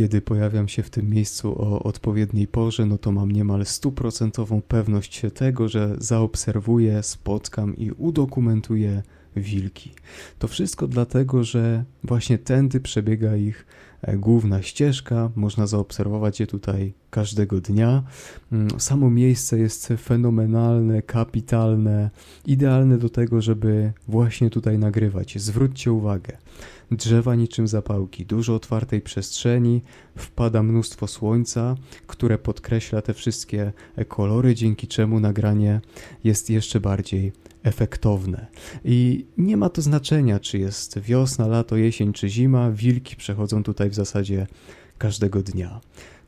Kiedy pojawiam się w tym miejscu o odpowiedniej porze, no to mam niemal stuprocentową pewność tego, że zaobserwuję, spotkam i udokumentuję wilki. To wszystko dlatego, że właśnie tędy przebiega ich e, główna ścieżka, można zaobserwować je tutaj każdego dnia. Mm, Samo miejsce jest fenomenalne, kapitalne, idealne do tego, żeby właśnie tutaj nagrywać. Zwróćcie uwagę. Drzewa niczym zapałki, dużo otwartej przestrzeni, wpada mnóstwo słońca, które podkreśla te wszystkie kolory, dzięki czemu nagranie jest jeszcze bardziej efektowne. I nie ma to znaczenia, czy jest wiosna, lato, jesień czy zima, wilki przechodzą tutaj w zasadzie każdego dnia.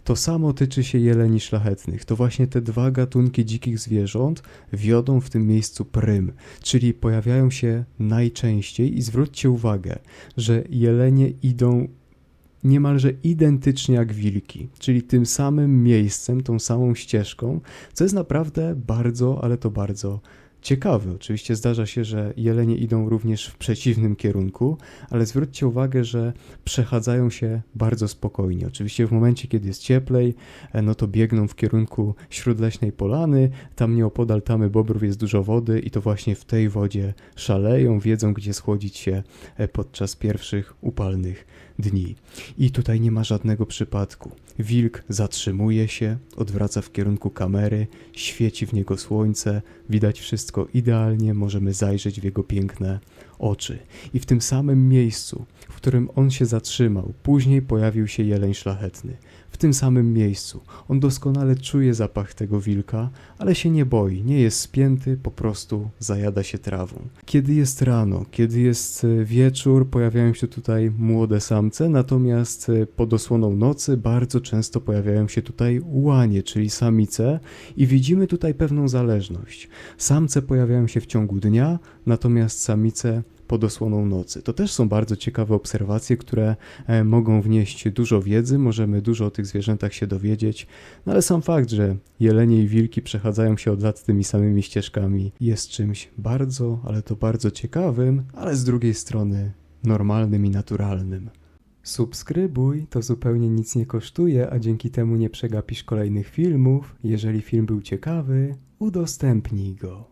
To samo tyczy się jeleni szlachetnych. To właśnie te dwa gatunki dzikich zwierząt wiodą w tym miejscu prym, czyli pojawiają się najczęściej i zwróćcie uwagę, że jelenie idą niemalże identycznie jak wilki, czyli tym samym miejscem, tą samą ścieżką, co jest naprawdę bardzo, ale to bardzo ciekawe. Oczywiście zdarza się, że jelenie idą również w przeciwnym kierunku, ale zwróćcie uwagę, że przechadzają się bardzo spokojnie. Oczywiście w momencie, kiedy jest cieplej, e, no to biegną w kierunku śródleśnej polany, tam nieopodal tamy bobrów jest dużo wody i to właśnie w tej wodzie szaleją, wiedzą gdzie schłodzić się e, podczas pierwszych upalnych dni. I tutaj nie ma żadnego przypadku. Wilk zatrzymuje się, odwraca w kierunku kamery, świeci w niego słońce, widać wszystko idealnie, możemy zajrzeć w jego piękne oczy. I w tym samym miejscu, w którym on się zatrzymał, później pojawił się jeleń szlachetny. W tym samym miejscu. On doskonale czuje zapach tego wilka, ale się nie boi, nie jest spięty, po prostu zajada się trawą. Kiedy jest rano, kiedy jest e, wieczór, pojawiają się tutaj młode samce, natomiast e, pod osłoną nocy bardzo często pojawiają się tutaj łanie, czyli samice i widzimy tutaj pewną zależność. Samce pojawiają się w ciągu dnia, natomiast samice pod osłoną nocy. To też są bardzo ciekawe obserwacje, które e, mogą wnieść dużo wiedzy, możemy dużo o tych zwierzętach się dowiedzieć, no ale sam fakt, że jelenie i wilki przechadzają się od lat tymi samymi ścieżkami jest czymś bardzo, ale to bardzo ciekawym, ale z drugiej strony normalnym i naturalnym. Subskrybuj, to zupełnie nic nie kosztuje, a dzięki temu nie przegapisz kolejnych filmów. Jeżeli film był ciekawy, udostępnij go.